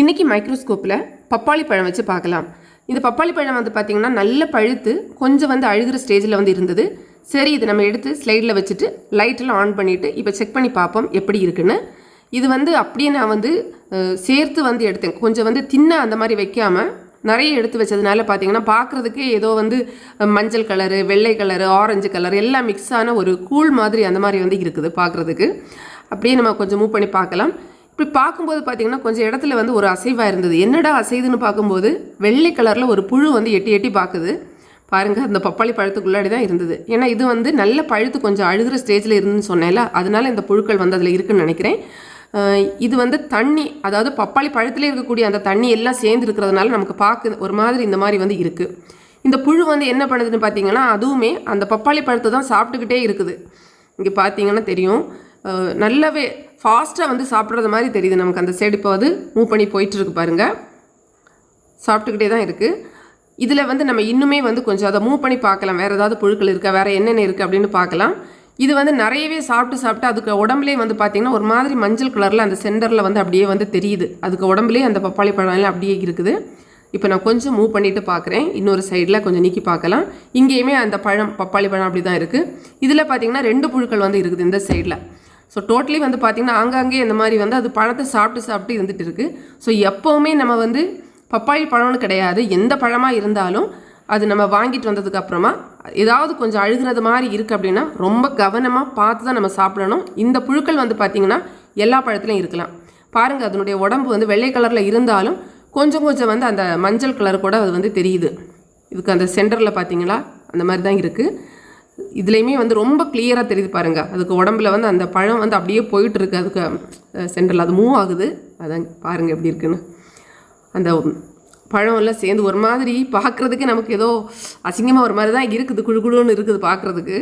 இன்றைக்கி மைக்ரோஸ்கோப்பில் பப்பாளி பழம் வச்சு பார்க்கலாம். இந்த பப்பாளி பழம் வந்து பார்த்திங்கன்னா நல்ல பழுத்து கொஞ்சம் வந்து அழுகிற ஸ்டேஜில் வந்து இருந்தது. சரி இது நம்ம எடுத்து ஸ்லைடில் வச்சுட்டு லைட்டெல்லாம் ஆன் பண்ணிவிட்டு இப்போ செக் பண்ணி பார்ப்போம் எப்படி இருக்குன்னு. இது வந்து அப்படியே நான் வந்து சேர்த்து வந்து எடுத்தேன். கொஞ்சம் வந்து தின்ன அந்த மாதிரி வைக்காமல் நிறைய எடுத்து வச்சதுனால பார்த்தீங்கன்னா பார்க்குறதுக்கு ஏதோ வந்து மஞ்சள் கலரு வெள்ளை கலரு ஆரஞ்சு கலர் எல்லாம் மிக்ஸ் ஆன ஒரு கூழ் மாதிரி அந்த மாதிரி வந்து இருக்குது பார்க்குறதுக்கு. அப்படியே நம்ம கொஞ்சம் மூவ் பண்ணி பார்க்கலாம். இப்படி பார்க்கும்போது பார்த்தீங்கன்னா கொஞ்சம் இடத்துல வந்து ஒரு அசைவாக இருந்தது. என்னடா அசைதுன்னு பார்க்கும்போது வெள்ளை கலரில் ஒரு புழு வந்து எட்டி எட்டி பார்க்குது. பாருங்கள் அந்த பப்பாளி பழத்துக்குள்ளாடி தான் இருந்தது. ஏன்னா இது வந்து நல்ல பழுத்து கொஞ்சம் அழுகிற ஸ்டேஜில் இருந்துன்னு சொன்னேன்ல அதனால இந்த புழுக்கள் வந்து அதில் இருக்குன்னு நினைக்கிறேன். இது வந்து தண்ணி அதாவது பப்பாளி பழத்தில் இருக்கக்கூடிய அந்த தண்ணி எல்லாம் சேர்ந்து இருக்கிறதுனால நமக்கு பார்க்க ஒரு மாதிரி இந்த மாதிரி வந்து இருக்குது இந்த புழு வந்து என்ன பண்ணுதுன்னு பார்த்தீங்கன்னா அதுவுமே அந்த பப்பாளி பழத்தை தான் சாப்பிட்டுக்கிட்டே இருக்குது. இங்கே பார்த்தீங்கன்னா தெரியும். நல்லாவே ஃபாஸ்ட்டாக வந்து சாப்பிட்றது மாதிரி தெரியுது. நமக்கு அந்த சைடு இப்போ வந்து மூவ் பண்ணி போயிட்டுருக்கு பாருங்கள் சாப்பிட்டுக்கிட்டே தான் இருக்குது இதில் வந்து நம்ம இன்னுமே வந்து கொஞ்சம் அதை மூவ் பண்ணி பார்க்கலாம். வேறு ஏதாவது புழுக்கள் இருக்கா? வேறு என்னென்ன இருக்குது அப்படின்னு பார்க்கலாம். இது வந்து நிறையவே சாப்பிட்டு சாப்பிட்டு அதுக்கு உடம்புலேயே வந்து பார்த்திங்கன்னா ஒரு மாதிரி மஞ்சள் கலரில் அந்த சென்டரில் வந்து அப்படியே வந்து தெரியுது. அதுக்கு உடம்புலேயே அந்த பப்பாளி பழம்லாம் எல்லாம் அப்படியே இருக்குது. இப்போ நான் கொஞ்சம் மூவ் பண்ணிட்டு பார்க்குறேன். இன்னொரு சைடில் கொஞ்சம் நீக்கி பார்க்கலாம். இங்கேயுமே அந்த பழம் பப்பாளி பழம் அப்படி தான் இருக்குது இதில் பார்த்தீங்கன்னா ரெண்டு புழுக்கள் வந்து இருக்குது இந்த சைடில் ஸோ டோட்டலி வந்து பார்த்திங்கன்னா ஆங்காங்கே இந்த மாதிரி வந்து அது பழத்தை சாப்பிட்டு சாப்பிட்டு இருந்துட்டு இருக்குது ஸோ எப்போவுமே நம்ம வந்து பப்பாளி பழம்னு கிடையாது. எந்த பழமாக இருந்தாலும் அது நம்ம வாங்கிட்டு வந்ததுக்கப்புறமா ஏதாவது கொஞ்சம் அழுகுறது மாதிரி இருக்குது அப்படின்னா ரொம்ப கவனமாக பார்த்து தான் நம்ம சாப்பிடணும். இந்த புழுக்கள் வந்து பார்த்திங்கன்னா எல்லா பழத்துலையும் இருக்கலாம். பாருங்கள் அதனுடைய உடம்பு வந்து வெள்ளை கலரில் இருந்தாலும் கொஞ்சம் கொஞ்சம் வந்து அந்த மஞ்சள் கலர் கூட அது வந்து தெரியுது. இதுக்கு அந்த சென்டரில் பார்த்தீங்களா அந்த மாதிரி தான் இருக்குது இதுலேயுமே வந்து ரொம்ப கிளியராக தெரியுது பாருங்கள் அதுக்கு உடம்புல வந்து அந்த பழம் வந்து அப்படியே போயிட்டு இருக்கு அதுக்கு சென்டரில் அது மூவ் ஆகுது. அதான் பாருங்கள் எப்படி இருக்குன்னு. அந்த பழம் எல்லாம் சேர்ந்து ஒரு மாதிரி பார்க்குறதுக்கு நமக்கு ஏதோ அசிங்கமாக ஒரு மாதிரி தான் இருக்குது. குழு குழுன்னு இருக்குது பார்க்குறதுக்கு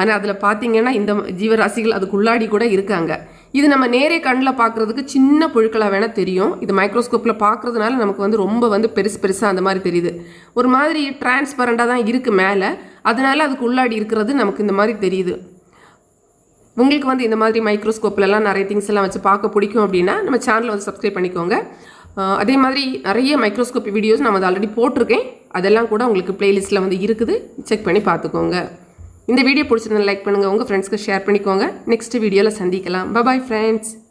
ஆனால் அதில் பார்த்தீங்கன்னா இந்த ஜீவராசிகள் அதுக்குள்ளாடி கூட இருக்காங்க. இது நம்ம நேரே கண்ணில் பார்க்குறதுக்கு சின்ன புழுக்களாக வேணால் தெரியும். இது மைக்ரோஸ்கோப்பில் பார்க்குறதுனால நமக்கு வந்து ரொம்ப வந்து பெருசு பெருசாக அந்த மாதிரி தெரியுது. ஒரு மாதிரி டிரான்ஸ்பரண்டாக தான் இருக்குது மேலே. அதனால அதுக்கு உள்ளாடி இருக்கிறது நமக்கு இந்த மாதிரி தெரியுது. உங்களுக்கு வந்து இந்த மாதிரி மைக்ரோஸ்கோப்லலாம் நிறைய திங்ஸ் எல்லாம் வச்சு பார்க்க பிடிக்கும் அப்படின்னா நம்ம சேனலை வந்து சப்ஸ்கிரைப் பண்ணிக்கோங்க. அதே மாதிரி நிறைய மைக்ரோஸ்கோப் வீடியோஸ் நம்ம அதை ஆல்ரெடி போட்டிருக்கேன். அதெல்லாம் கூட உங்களுக்கு பிளேலிஸ்ட்டில் வந்து இருக்குது. செக் பண்ணி பார்த்துக்கோங்க. இந்த வீடியோ பிடிச்சிருந்தா லைக் பண்ணுங்கள் உங்கள் ஃப்ரெண்ட்ஸ்க்கு ஷேர் பண்ணிக்கோங்க. நெக்ஸ்ட் வீடியோவில் சந்திக்கலாம். Bye bye friends